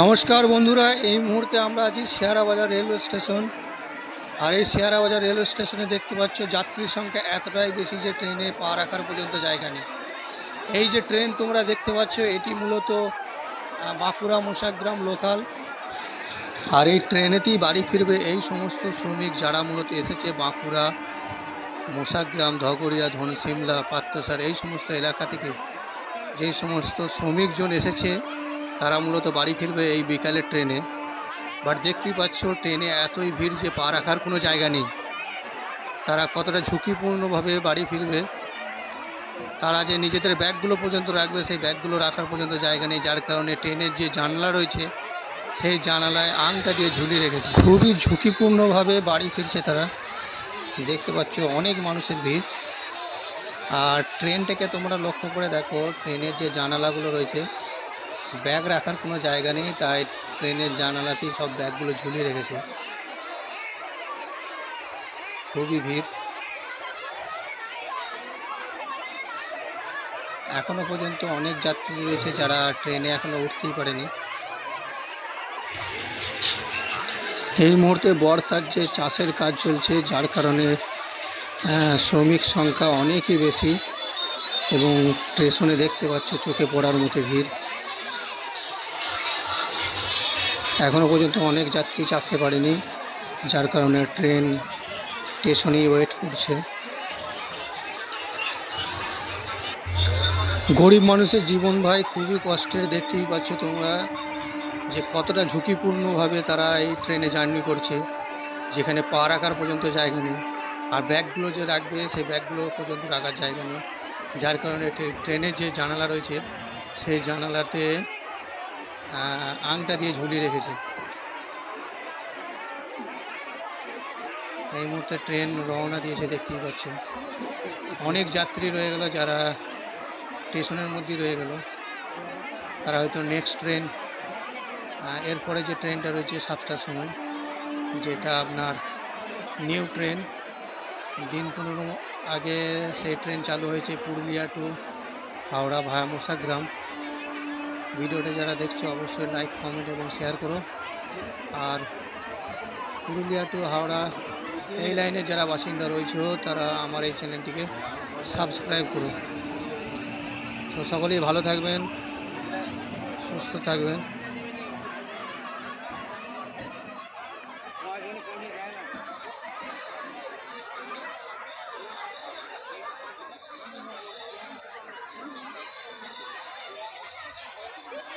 নমস্কার বন্ধুরা, এই মুহূর্তে আমরা আছি শেয়ারা বাজার রেলওয়ে স্টেশন। আর এই শেয়ারা বাজার রেলওয়ে স্টেশনে দেখতে পাচ্ছ, যাত্রীর সংখ্যা এতটাই বেশি যে ট্রেনে পা রাখার পর্যন্ত জায়গা নেই। এই যে ট্রেন তোমরা দেখতে পাচ্ছ, এটি মূলত বাঁকুড়া মোশাগ্রাম লোকাল আর এই ট্রেনেতেই বাড়ি ফিরবে এই সমস্ত শ্রমিক যারা মূলত এসেছে বাঁকুড়া, মোশাগ্রাম ধগরিয়া ধনসিমলা পাত্রসার এই সমস্ত এলাকা থেকে। যে সমস্ত শ্রমিকজন এসেছে তারা মূলত বাড়ি ফিরবে এই বিকালের ট্রেনে। বাট দেখতেই পাচ্ছ, ট্রেনে এতই ভিড় যে পা রাখার কোনো জায়গা নেই। তারা কতটা ঝুঁকিপূর্ণভাবে বাড়ি ফিরবে, তারা যে নিজেদের ব্যাগগুলো পর্যন্ত রাখবে, সেই ব্যাগগুলো রাখার পর্যন্ত জায়গা নেই, যার কারণে ট্রেনের যে জানলা রয়েছে, সেই জানালায় আংটা দিয়ে ঝুলিয়ে রেখেছে। খুবই ঝুঁকিপূর্ণভাবে বাড়ি ফিরছে তারা। দেখতে পাচ্ছ, অনেক মানুষের ভিড়। আর ট্রেনটাকে তোমরা লক্ষ্য করে দেখো, ট্রেনের যে জানালাগুলো রয়েছে ব্যাগ রাখার কোনো জায়গা নেই তাই ট্রেনের জানালাতেই সব ব্যাগগুলো ঝুলিয়ে রেখেছে। খুবই ভিড়। এখনও পর্যন্ত অনেক যাত্রী রয়েছে যারা ট্রেনে এখনও উঠতেই পারেনি। এই মুহূর্তে বর্ষার যে চাষের কাজ চলছে যার কারণে আহ, শ্রমিক সংখ্যা অনেকই বেশি এবং স্টেশনে দেখতে পাচ্ছ চোখে পড়ার মতো ভিড়। এখনও পর্যন্ত অনেক যাত্রী চাপতে পারেনি, যার কারণে ট্রেন স্টেশনেই ওয়েট করছে। গরিব মানুষের জীবন ভাই, খুবই কষ্টের, দেখতেই পাচ্ছ তোমরা যে কতটা ঝুঁকিপূর্ণভাবে তারা এই ট্রেনে জার্নি করছে, যেখানে পা রাখার পর্যন্ত জায়গা নেই। আর ব্যাগগুলো যে রাখবে, সেই ব্যাগগুলো পর্যন্ত রাখার জায়গা নেই। যার কারণে ট্রেনের যে জানালা রয়েছে, সেই জানালাতে আংটা দিয়ে ঝুলিয়ে রেখেছে। এই মুহূর্তে ট্রেন রওনা দিয়েছে, দেখতেই পাচ্ছেন। অনেক যাত্রী রয়ে গেল যারা স্টেশনের মধ্যেই রয়ে গেল। তারা হয়তো নেক্সট ট্রেন এরপরে যে ট্রেনটা রয়েছে সাতটার সময়, যেটা আপনার নিউ ট্রেন দিন পনেরো আগে সেই ট্রেন চালু হয়েছে পুরুলিয়া টু হাওড়া ভায়া মোসাগ্রাম ভিডিওটা যারা দেখছ, অবশ্যই লাইক কমেন্ট এবং শেয়ার করো। আর পুরুলিয়া টু হাওড়া এই লাইনে যারা বাসিন্দা রয়েছে, তারা আমার এই চ্যানেলটিকে সাবস্ক্রাইব করো। তো সকলেই ভালো থাকবেন, সুস্থ থাকবেন। Thank you.